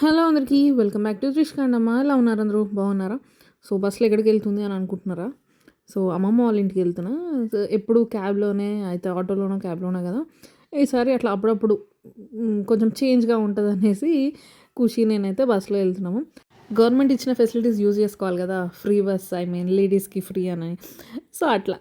Hello అందరికీ welcome back to త్రిష్కాండమ్మ ఎలా ఉన్నారు అందరూ? బాగున్నారా? సో బస్సులో ఎక్కడికి వెళ్తుంది అని అనుకుంటున్నారా? సో అమ్మమ్మ వాళ్ళ ఇంటికి వెళ్తున్నా. సో ఎప్పుడు క్యాబ్లోనే అయితే ఆటోలోనో క్యాబ్లోనే కదా. ఈసారి అట్లా అప్పుడప్పుడు కొంచెం చేంజ్గా ఉంటుంది అనేసి ఖుషి నేనైతే బస్సులో వెళ్తున్నాము. గవర్నమెంట్ ఇచ్చిన ఫెసిలిటీస్ యూజ్ చేసుకోవాలి కదా. ఫ్రీ బస్ ఐ మీన్ లేడీస్కి ఫ్రీ అని. సో అట్లా.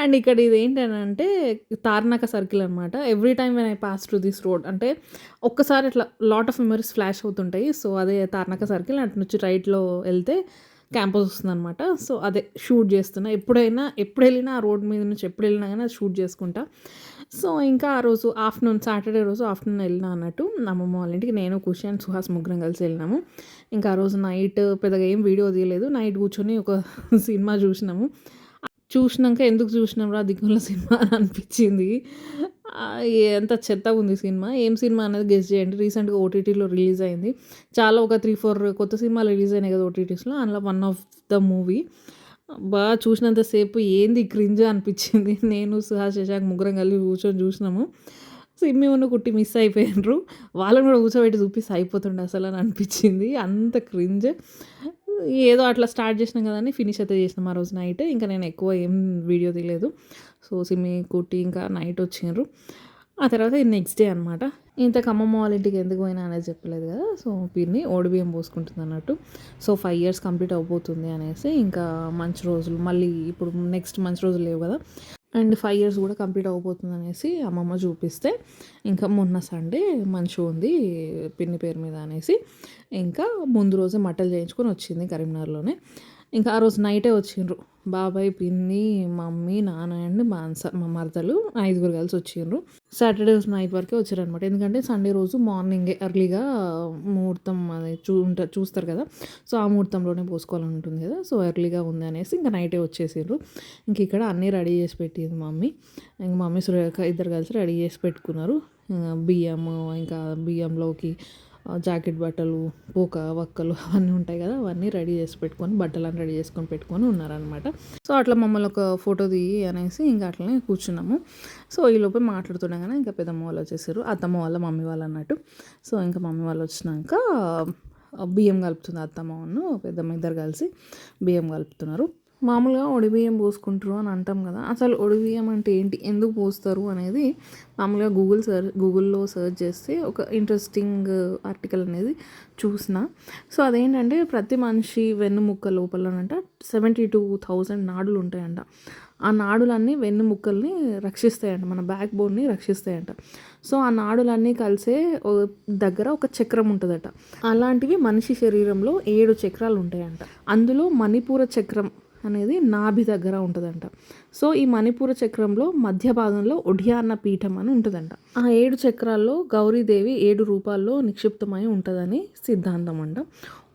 అండ్ ఇక్కడ ఇది ఏంటంటే తార్నాక సర్కిల్ అనమాట every time when I pass to this road అంటే ఒక్కసారి ఇట్లా లాట్ ఆఫ్ మెమరీస్ ఫ్లాష్ అవుతుంటాయి. సో అదే తార్నాక సర్కిల్ అటు నుంచి రైట్లో వెళ్తే క్యాంపస్ వస్తుందన్నమాట. సో అదే షూట్ చేస్తున్నా. ఎప్పుడైనా ఎప్పుడు వెళ్ళినా ఆ రోడ్ మీద నుంచి ఎప్పుడు వెళ్ళినా కానీ అది షూట్ చేసుకుంటా. సో ఇంకా ఆ రోజు ఆఫ్టర్నూన్ సాటర్డే రోజు ఆఫ్టర్నూన్ వెళ్ళినా అన్నట్టు అమ్మమ్మ వాళ్ళ ఇంటికి నేను ఖుషి అండ్ సుహాస్ ముగ్గురం కలిసి వెళ్ళినాము. ఇంకా ఆ రోజు నైట్ పెద్దగా ఏం వీడియో తీయలేదు. నైట్ కూర్చొని ఒక సినిమా చూసినాము. చూసినాక ఎందుకు చూసినాం రా దిగుల సినిమా అని అనిపించింది. ఎంత చెత్త ఉంది సినిమా. ఏం సినిమా అనేది గెస్ట్ చేయండి. రీసెంట్గా ఓటీటీలో రిలీజ్ అయింది. చాలా ఒక త్రీ ఫోర్ కొత్త సినిమాలు రిలీజ్ అయినాయి కదా ఓటీటీస్లో అందులో వన్ ఆఫ్ ద మూవీ బాగా చూసినంతసేపు ఏంది క్రింజ్ అనిపించింది. నేను సుహాస్ శశాంక్ ముగ్గురం కలిసి కూర్చొని చూసినాము. సిమ్మి ఉన్న కుట్టి మిస్ అయిపోయినరు. వాళ్ళని కూడా కూర్చోబెట్టి చూపిస్తే అయిపోతుండే అసలు అని అనిపించింది. అంత క్రింజ్ ఏదో అట్లా స్టార్ట్ చేసినాం కదా అని ఫినిష్ అయితే చేసినాం ఆ రోజు నైట్ ఇంకా నేను ఎక్కువ ఏం వీడియో తీయలేదు. సో సిమ్మి కుట్టి ఇంకా నైట్ వచ్చిండ్రు. ఆ తర్వాత నెక్స్ట్ డే అనమాట ఇంత అమ్మమ్మ వాళ్ళ ఇంటికి ఎందుకు పోయినా అనేది చెప్పలేదు కదా. సో పిన్ని ఓడిబియ్యం పోసుకుంటుంది అన్నట్టు. సో ఫైవ్ ఇయర్స్ కంప్లీట్ అవబోతుంది అనేసి ఇంకా మంచి రోజులు మళ్ళీ ఇప్పుడు నెక్స్ట్ మంచి రోజులు లేవు కదా. అండ్ ఫైవ్ ఇయర్స్ కూడా కంప్లీట్ అవబోతుంది అనేసి అమ్మమ్మ చూపిస్తే. ఇంకా మొన్న సండే మంచిగా ఉంది పిన్ని పేరు మీద అనేసి. ఇంకా ముందు రోజే మటన్ చేయించుకొని వచ్చింది కరీంనగర్లోనే. ఇంకా ఆ రోజు నైటే వచ్చిండ్రు. బాబాయ్ పిన్ని మమ్మీ నాన్న అండ్ మాన్స మా మరదలు ఐదుగురు కలిసి వచ్చిండ్రు. సాటర్డే రోజు నైట్ వరకే వచ్చారు అనమాట ఎందుకంటే సండే రోజు మార్నింగే ఎర్లీగా ముహూర్తం అది చూ చూస్తారు కదా. సో ఆ ముహూర్తంలోనే పోసుకోవాలని ఉంటుంది కదా. సో ఎర్లీగా ఉంది అనేసి ఇంకా నైటే వచ్చేసిండ్రు. ఇంక ఇక్కడ అన్నీ రెడీ చేసి పెట్టింది మమ్మీ. ఇంక మమ్మీ ఇద్దరు కలిసి రెడీ చేసి పెట్టుకున్నారు. బియ్యము ఇంకా బియ్యంలోకి జాకెట్ బట్టలు పోక వక్కలు అవన్నీ ఉంటాయి కదా అవన్నీ రెడీ చేసి పెట్టుకొని బట్టలను రెడీ చేసుకొని పెట్టుకొని ఉన్నారనమాట సో అట్లా మమ్మల్ని ఒక ఫోటో దిగి అనేసి ఇంకా అట్లనే కూర్చున్నాము. సో ఈ లోపే మాట్లాడుతుండగానే ఇంకా పెద్దమ్మ వాళ్ళు వచ్చేసారు అత్తమ్మ వాళ్ళ మమ్మీ వాళ్ళు అన్నట్టు. సో ఇంకా మమ్మీ వాళ్ళు వచ్చినాక బియ్యం కలుపుతుంది అత్తమ్మ వాళ్ళు పెద్దమ్మ ఇద్దరు కలిసి బియ్యం కలుపుతున్నారు. మామూలుగా ఒడిబియ్యం పోసుకుంటారు అని అంటాం కదా. అసలు ఒడిబియ్యం అంటే ఏంటి? ఎందుకు పోస్తారు అనేది మామూలుగా గూగుల్ సర్ గూగుల్లో సెర్చ్ చేస్తే ఒక ఇంట్రెస్టింగ్ ఆర్టికల్ అనేది చూసిన. సో అదేంటంటే ప్రతి మనిషి వెన్నుముక్క లోపలనంట సెవెంటీ టూ థౌజండ్ నాడులు ఉంటాయంట. ఆ నాడులన్నీ వెన్నుముక్కల్ని రక్షిస్తాయంట మన బ్యాక్ బోన్ని రక్షిస్తాయంట. సో ఆ నాడులన్నీ కలిసే దగ్గర ఒక చక్రం ఉంటుందట. అలాంటివి మనిషి శరీరంలో ఏడు చక్రాలు ఉంటాయంట. అందులో మణిపూర చక్రం అనేది నాభి దగ్గర ఉంటుందంట. సో ఈ మణిపూర చక్రంలో మధ్య భాగంలో ఒడియాన్న పీఠం అని ఉంటుందంట. ఆ ఏడు చక్రాల్లో గౌరీదేవి ఏడు రూపాల్లో నిక్షిప్తమై ఉంటుందని సిద్ధాంతం అంట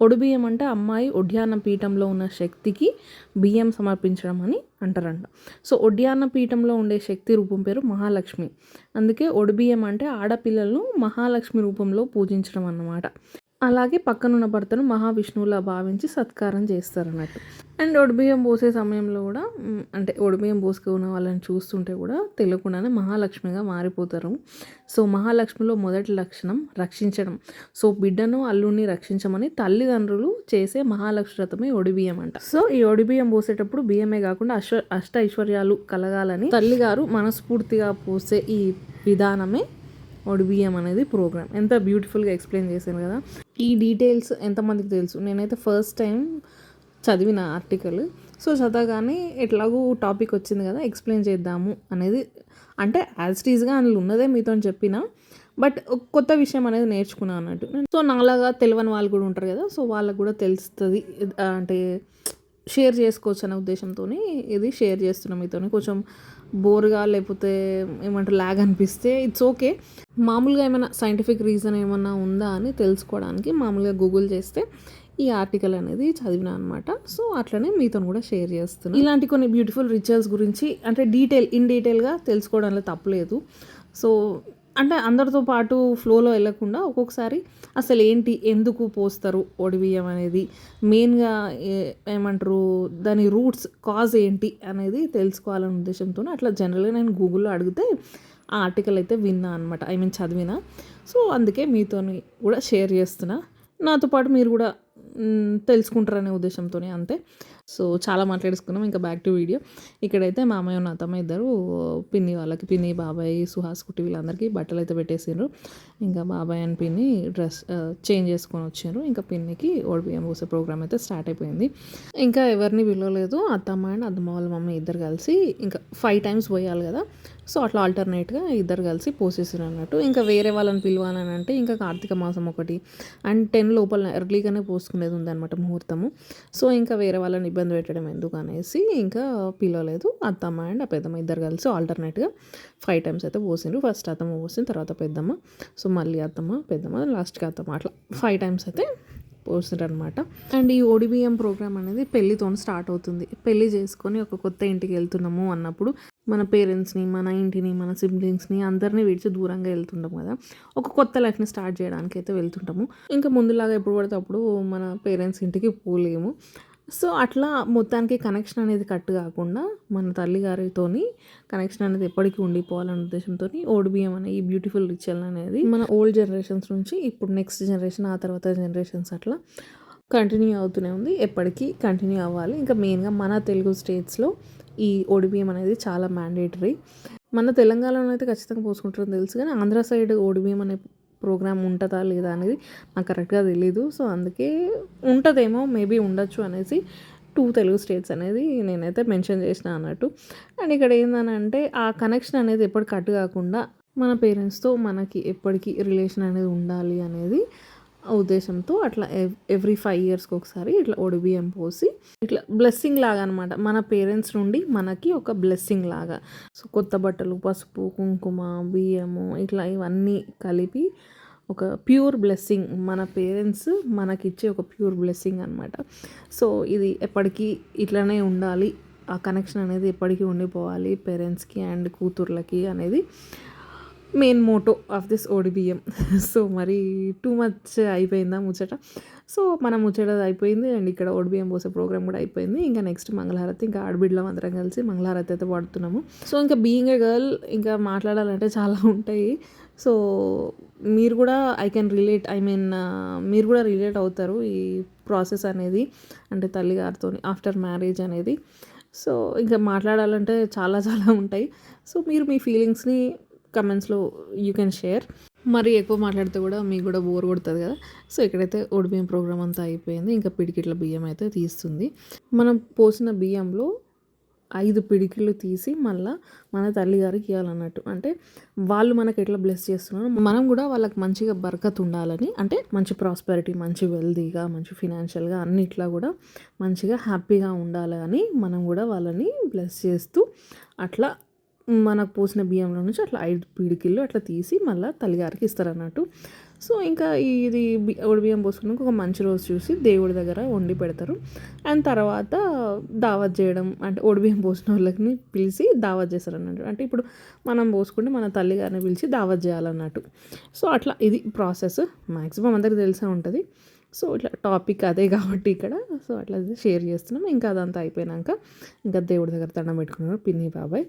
ఒడిబియ్యం అంటే అమ్మాయి ఒడ్యాన్న పీఠంలో ఉన్న శక్తికి బియ్యం సమర్పించడం అని అంటారంట. సో ఒడ్యాన్న పీఠంలో ఉండే శక్తి రూపం పేరు మహాలక్ష్మి. అందుకే ఒడిబియ్యం అంటే ఆడపిల్లలను మహాలక్ష్మి రూపంలో పూజించడం అన్నమాట. అలాగే పక్కనున్న భర్తను మహావిష్ణువులా భావించి సత్కారం చేస్తారన్నట్టు. అండ్ ఒడిబియ్యం పోసే సమయంలో కూడా అంటే ఒడిబియ్యం పోసుకున్న వాళ్ళని చూస్తుంటే కూడా తెలియకుండానే మహాలక్ష్మిగా మారిపోతారు. సో మహాలక్ష్మిలో మొదటి లక్షణం రక్షించడం. సో బిడ్డను అల్లుడిని రక్షించమని తల్లిదండ్రులు చేసే మహాలక్ష్మి వ్రతమే ఒడిబియ్యం అంట. సో ఈ ఒడిబియ్యం పోసేటప్పుడు బియ్యమే కాకుండా అష్ట అష్ట ఐశ్వర్యాలు కలగాలని తల్లిగారు మనస్ఫూర్తిగా పోసే ఈ విధానమే ఒడిబియ్యం అనేది ప్రోగ్రామ్ ఎంత బ్యూటిఫుల్గా ఎక్స్ప్లెయిన్ చేశాను కదా. ఈ డీటెయిల్స్ ఎంతమందికి తెలుసు? నేనైతే ఫస్ట్ టైం చదివిన ఆర్టికల్ సో చదవగానే ఎట్లాగూ టాపిక్ వచ్చింది కదా ఎక్స్ప్లెయిన్ చేద్దాము అనేది. అంటే యాజ్ టీజ్గా అందులో ఉన్నదే మీతో చెప్పిన. బట్ కొత్త విషయం అనేది నేర్చుకున్నాను అన్నట్టు. సో నాలాగా తెలియని వాళ్ళు కూడా ఉంటారు కదా సో వాళ్ళకు కూడా తెలుస్తుంది. అంటే షేర్ చేసుకోవచ్చు అనే ఉద్దేశంతో ఇది షేర్ చేస్తున్నాం మీతో కొంచెం బోర్గా లేకపోతే ఏమంటారు ల్యాగ్ అనిపిస్తే ఇట్స్ ఓకే మామూలుగా ఏమైనా సైంటిఫిక్ రీజన్ ఏమైనా ఉందా అని తెలుసుకోవడానికి మామూలుగా గూగుల్ చేస్తే ఈ ఆర్టికల్ అనేది చదివిన అనమాట సో అట్లనే మీతో కూడా షేర్ చేస్తున్నాను ఇలాంటి కొన్ని బ్యూటిఫుల్ రిచువల్స్ గురించి అంటే డీటెయిల్ ఇన్ డీటెయిల్గా తెలుసుకోవడంలో తప్పలేదు సో అంటే అందరితో పాటు ఫ్లోలో వెళ్ళకుండా ఒక్కొక్కసారి అసలు ఏంటి ఎందుకు పోస్తారు ఒడిబియ్యం అనేది మెయిన్గా ఏమంటారు దాని రూట్స్ కాజ్ ఏంటి అనేది తెలుసుకోవాలనే ఉద్దేశంతో అట్లా జనరల్గా నేను గూగుల్లో అడిగితే ఆ ఆర్టికల్ అయితే విన్నా అనమాట ఐ మీన్ చదివిన. సో అందుకే మీతో కూడా షేర్ చేస్తున్నా. నాతో పాటు మీరు కూడా తెలుసుకుంటారనే ఉద్దేశంతోనే అంతే. సో చాలా మాట్లాడేసుకున్నాం. ఇంకా బ్యాక్ టు వీడియో ఇక్కడైతే మా ఉన్న అత్తమ్మ ఇద్దరు పిన్ని వాళ్ళకి పిన్ని బాబాయ్ సుహాస్ కుట్టి వీళ్ళందరికీ బట్టలు అయితే పెట్టేసిండ్రు. ఇంకా బాబాయ్ అండ్ పిన్ని డ్రెస్ చేంజ్ చేసుకొని వచ్చిండ్రు ఇంకా పిన్నికి ఓడిపిఎం పోసే ప్రోగ్రామ్ అయితే స్టార్ట్ అయిపోయింది. ఇంకా ఎవరిని పిలవలేదు. అత్తమ్మ అండ్ అత్తమ్మ వాళ్ళ మమ్మీ ఇద్దరు కలిసి ఇంకా ఫైవ్ టైమ్స్ పోయాలి కదా. సో అట్లా ఆల్టర్నేట్గా ఇద్దరు కలిసి పోసేసారు అన్నట్టు. ఇంకా వేరే వాళ్ళని పిలవాలని అంటే ఇంకా కార్తీక మాసం ఒకటి. అండ్ టెన్ లోపల ఎర్లీగానే పోసుకునేది. ఉందన్నమాట ముహూర్తము. సో ఇంకా వేరే వాళ్ళని ఇబ్బంది పెట్టడం ఎందుకు అనేసి ఇంకా పిలవలేదు. అత్తమ్మ అండ్ ఆ పెద్దమ్మ ఇద్దరు కలిసి ఆల్టర్నేట్గా ఫైవ్ టైమ్స్ అయితే పోసిండ్రు. ఫస్ట్ అత్తమ్మ పోసిన తర్వాత పెద్దమ్మ. సో మళ్ళీ అత్తమ్మ పెద్దమ్మ లాస్ట్కి అత్తమ్మ అట్లా ఫైవ్ టైమ్స్ అయితే పోస్తారనమాట అండ్ ఈ ఓడిబిఎం ప్రోగ్రామ్ అనేది పెళ్ళితో స్టార్ట్ అవుతుంది. పెళ్ళి చేసుకొని ఒక కొత్త ఇంటికి వెళ్తున్నాము అన్నప్పుడు మన పేరెంట్స్ని మన ఇంటిని మన సిబ్లింగ్స్ని అందరినీ విడిచి దూరంగా వెళ్తుంటాం కదా. ఒక కొత్త లైఫ్ని స్టార్ట్ చేయడానికి అయితే వెళ్తుంటాము. ఇంకా ముందులాగా ఎప్పుడు పడితే అప్పుడు మన పేరెంట్స్ ఇంటికి పోలేము. సో అట్లా మొత్తానికి కనెక్షన్ అనేది కట్ కాకుండా మన తల్లిగారితోని కనెక్షన్ అనేది ఎప్పటికీ ఉండిపోవాలనే ఉద్దేశంతో ఓడిబిఎం అనే ఈ బ్యూటిఫుల్ రిచువల్ అనేది మన ఓల్డ్ జనరేషన్స్ నుంచి ఇప్పుడు నెక్స్ట్ జనరేషన్ ఆ తర్వాత జనరేషన్స్ అట్లా కంటిన్యూ అవుతూనే ఉంది. ఎప్పటికీ కంటిన్యూ అవ్వాలి. ఇంకా మెయిన్గా మన తెలుగు స్టేట్స్లో ఈ ఓడిబిఎం అనేది చాలా మ్యాండేటరీ మన తెలంగాణలో అయితే ఖచ్చితంగా పోసుకుంటారని తెలుసు కానీ ఆంధ్ర సైడ్ ఓడిబిఎం అనే ప్రోగ్రామ్ ఉంటుందా లేదా అనేది నాకు కరెక్ట్గా తెలీదు. సో అందుకే ఉంటుందేమో మేబీ ఉండొచ్చు అనేసి టూ తెలుగు స్టేట్స్ అనేది నేనైతే మెన్షన్ చేసిన అన్నట్టు. అండ్ ఇక్కడ ఏంటంటే ఆ కనెక్షన్ అనేది ఎప్పుడు కట్ కాకుండా మన పేరెంట్స్తో మనకి ఎప్పటికీ రిలేషన్ అనేది ఉండాలి అనేది ఉద్దేశంతో అట్లా ఎవ్రీ ఫైవ్ ఇయర్స్కి ఒకసారి ఇట్లా ఒడిబియ్యం పోసి ఇట్లా బ్లెస్సింగ్ లాగా అనమాట మన పేరెంట్స్ నుండి మనకి ఒక బ్లెస్సింగ్ లాగా. సో కొత్త బట్టలు పసుపు కుంకుమ బియ్యము ఇట్లా ఇవన్నీ కలిపి ఒక ప్యూర్ బ్లెస్సింగ్ మన పేరెంట్స్ మనకిచ్చే ఒక ప్యూర్ బ్లెస్సింగ్ అనమాట సో ఇది ఎప్పటికీ ఇట్లనే ఉండాలి. ఆ కనెక్షన్ అనేది ఎప్పటికీ ఉండిపోవాలి పేరెంట్స్కి అండ్ కూతుర్లకి అనేది. Main motto of this ODBM so మరి టూ మచ్ అయిపోయిందా ముచ్చట? సో మన ముచ్చట అయిపోయింది అండ్ ఇక్కడ ఓడిబిఎం పోసే ప్రోగ్రామ్ కూడా అయిపోయింది. ఇంకా నెక్స్ట్ మంగళహారతి ఇంకా ఆడబిడ్డలం అందరం కలిసి మంగళహారతి అయితే పడుతున్నాము. సో ఇంకా బీయింగ్ ఏ గర్ల్ ఇంకా మాట్లాడాలంటే చాలా ఉంటాయి. సో మీరు కూడా I can relate I mean మీరు కూడా రిలేట్ అవుతారు ఈ ప్రాసెస్ అనేది అంటే తల్లిగారితో ఆఫ్టర్ మ్యారేజ్ అనేది. సో ఇంకా మాట్లాడాలంటే చాలా చాలా ఉంటాయి. సో మీరు మీ ఫీలింగ్స్ని కమెంట్స్లో యూ కెన్ షేర్ మరి ఎక్కువ మాట్లాడితే కూడా మీకు కూడా బోర్ కొడుతుంది కదా. సో ఇక్కడైతే బియ్యం ప్రోగ్రామ్ అంతా అయిపోయింది. ఇంకా పిడికిట్ల బియ్యం అయితే తీస్తుంది. మనం పోసిన బియ్యంలో ఐదు పిడికిళ్ళు తీసి మళ్ళీ మన తల్లిగారికి ఇవ్వాలన్నట్టు. అంటే వాళ్ళు మనకి ఎట్లా బ్లెస్ చేస్తున్నారు మనం కూడా వాళ్ళకి మంచిగా బరకత్ ఉండాలని అంటే మంచి ప్రాస్పెరిటీ మంచి వెల్దీగా మంచి ఫినాన్షియల్గా అన్నిట్లా కూడా మంచిగా హ్యాపీగా ఉండాలని మనం కూడా వాళ్ళని బ్లెస్ చేస్తూ అట్లా మనకు పోసిన బియ్యంలో నుంచి అట్లా ఐదు పిడికిళ్ళు అట్లా తీసి మళ్ళీ తల్లిగారికి ఇస్తారన్నట్టు. సో ఇంకా ఇది బి- ఒడి బియ్యం పోసుకున్నాక ఒక మంచి రోజు చూసి దేవుడి దగ్గర వండి పెడతారు. అండ్ తర్వాత దావత్ చేయడం అంటే ఒడి బియ్యం పోసిన వాళ్ళకి పిలిచి దావత్ చేస్తారు అన్నట్టు అంటే ఇప్పుడు మనం పోసుకుంటే మన తల్లిగారిని పిలిచి దావత్ చేయాలన్నట్టు. సో అట్లా ఇది ప్రాసెస్. మ్యాక్సిమం అందరికి తెలిసే ఉంటుంది. సో ఇట్లా టాపిక్ అదే కాబట్టి ఇక్కడ. సో అట్లా షేర్ చేస్తున్నాం. ఇంకా అదంతా అయిపోయినాక ఇంకా దేవుడి దగ్గర దండం పెట్టుకున్నారు పిన్ని బాబాయ్.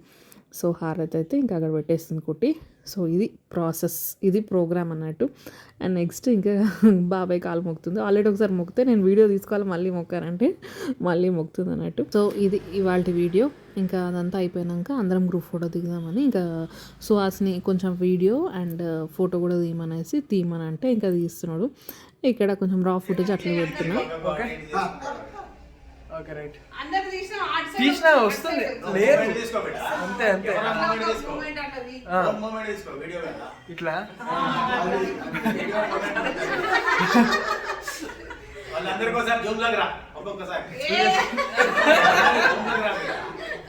సో హారతి అయితే ఇంకా అక్కడ పెట్టేస్తుంది కుట్టి. సో ఇది ప్రాసెస్ ఇది ప్రోగ్రామ్ అన్నట్టు. అండ్ నెక్స్ట్ ఇంకా బాబాయ్ కాలు మొక్కుతుంది. ఆల్రెడీ ఒకసారి మొక్కితే నేను వీడియో తీసుకోవాలి మళ్ళీ మొక్కానంటే మళ్ళీ మొక్కుతుంది అన్నట్టు. సో ఇది ఇవాళ వీడియో. ఇంకా అదంతా అయిపోయినాక అందరం గ్రూప్ ఫోటో దిగుదామని ఇంకా సుహాస్ని కొంచెం వీడియో అండ్ ఫోటో కూడా తీయమనేసి తీయమని అంటే ఇంకా తీస్తున్నాడు. ఇక్కడ కొంచెం రా ఫుటేజ్ అట్లా పెడుతున్నా. ఓకే రైట్ తీసిన వస్తుంది. లేరు అంతే అంతే. ఇట్లా?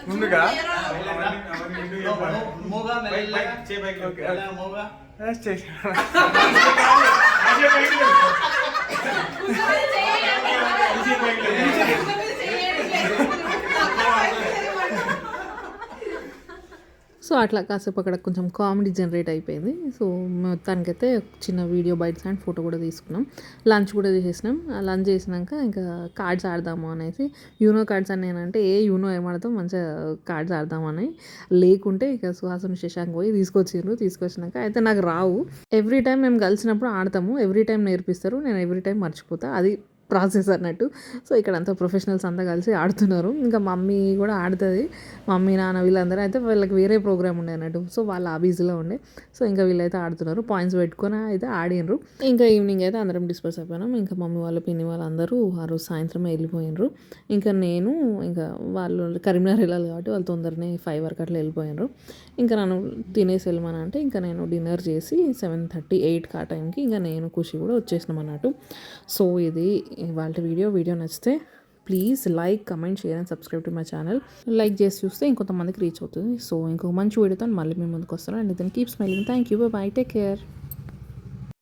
ముందుగా? చేసి- సో అట్లా కాసేపు అక్కడ కొంచెం కామెడీ జనరేట్ అయిపోయింది. సో మొత్తానికైతే చిన్న వీడియో బైట్స్ అండ్ ఫోటో కూడా తీసుకున్నాం. లంచ్ కూడా చేసేసినాం. లంచ్ చేసినాక ఇంకా కార్డ్స్ ఆడదాము అనేసి యూనో కార్డ్స్ అని నేనంటే ఏ యూనో ఏం ఆడతాం మంచిగా కార్డ్స్ ఆడదామని లేకుంటే ఇక సుహాసం శశాంక్ పోయి తీసుకొచ్చిండ్రు. తీసుకొచ్చినాక అయితే నాకు రావు. ఎవ్రీ టైం మేము కలిసినప్పుడు ఆడతాము. ఎవ్రీ టైం నేర్పిస్తారు. నేను ఎవ్రీ టైం మర్చిపోతా. అది ప్రాసెస్ అన్నట్టు. సో ఇక్కడ అంతా ప్రొఫెషనల్స్ అంతా కలిసి ఆడుతున్నారు. ఇంకా మమ్మీ కూడా ఆడుతుంది. మమ్మీ నాన్న వీళ్ళందరూ అయితే వీళ్ళకి వేరే ప్రోగ్రామ్ ఉండే అన్నట్టు. సో వాళ్ళు ఆ బిజీలో ఉండే. సో ఇంకా వీళ్ళైతే ఆడుతున్నారు. పాయింట్స్ పెట్టుకొని అయితే ఆడినరు ఇంకా ఈవినింగ్ అయితే అందరం డిస్పర్స్ అయిపోయినాం. ఇంకా మమ్మీ వాళ్ళు పిన్ని వాళ్ళందరూ ఆ రోజు సాయంత్రం వెళ్ళిపోయినరు ఇంకా నేను ఇంకా వాళ్ళు కరీంనగర్ వెళ్ళాలి కాబట్టి వాళ్ళు తొందరనే ఫైవ్ వరకు అట్లా వెళ్ళిపోయినరు ఇంకా నన్ను తినేసి వెళ్ళమని అంటే ఇంకా నేను డిన్నర్ చేసి సెవెన్ థర్టీ ఎయిట్కి ఆ టైంకి ఇంకా నేను ఖుషి కూడా వచ్చేసినాం అన్నట్టు. సో ఇది ఇవాళ వీడియో వీడియో నచ్చితే please like comment share and subscribe to my channel like చేసి చూస్తే ఇంకొంతమందికి రీచ్ అవుతుంది. సో ఇంకొక మంచి వీడియోతో మళ్ళీ మేము ముందుకు వస్తాను. And then keep smiling thank you bye take care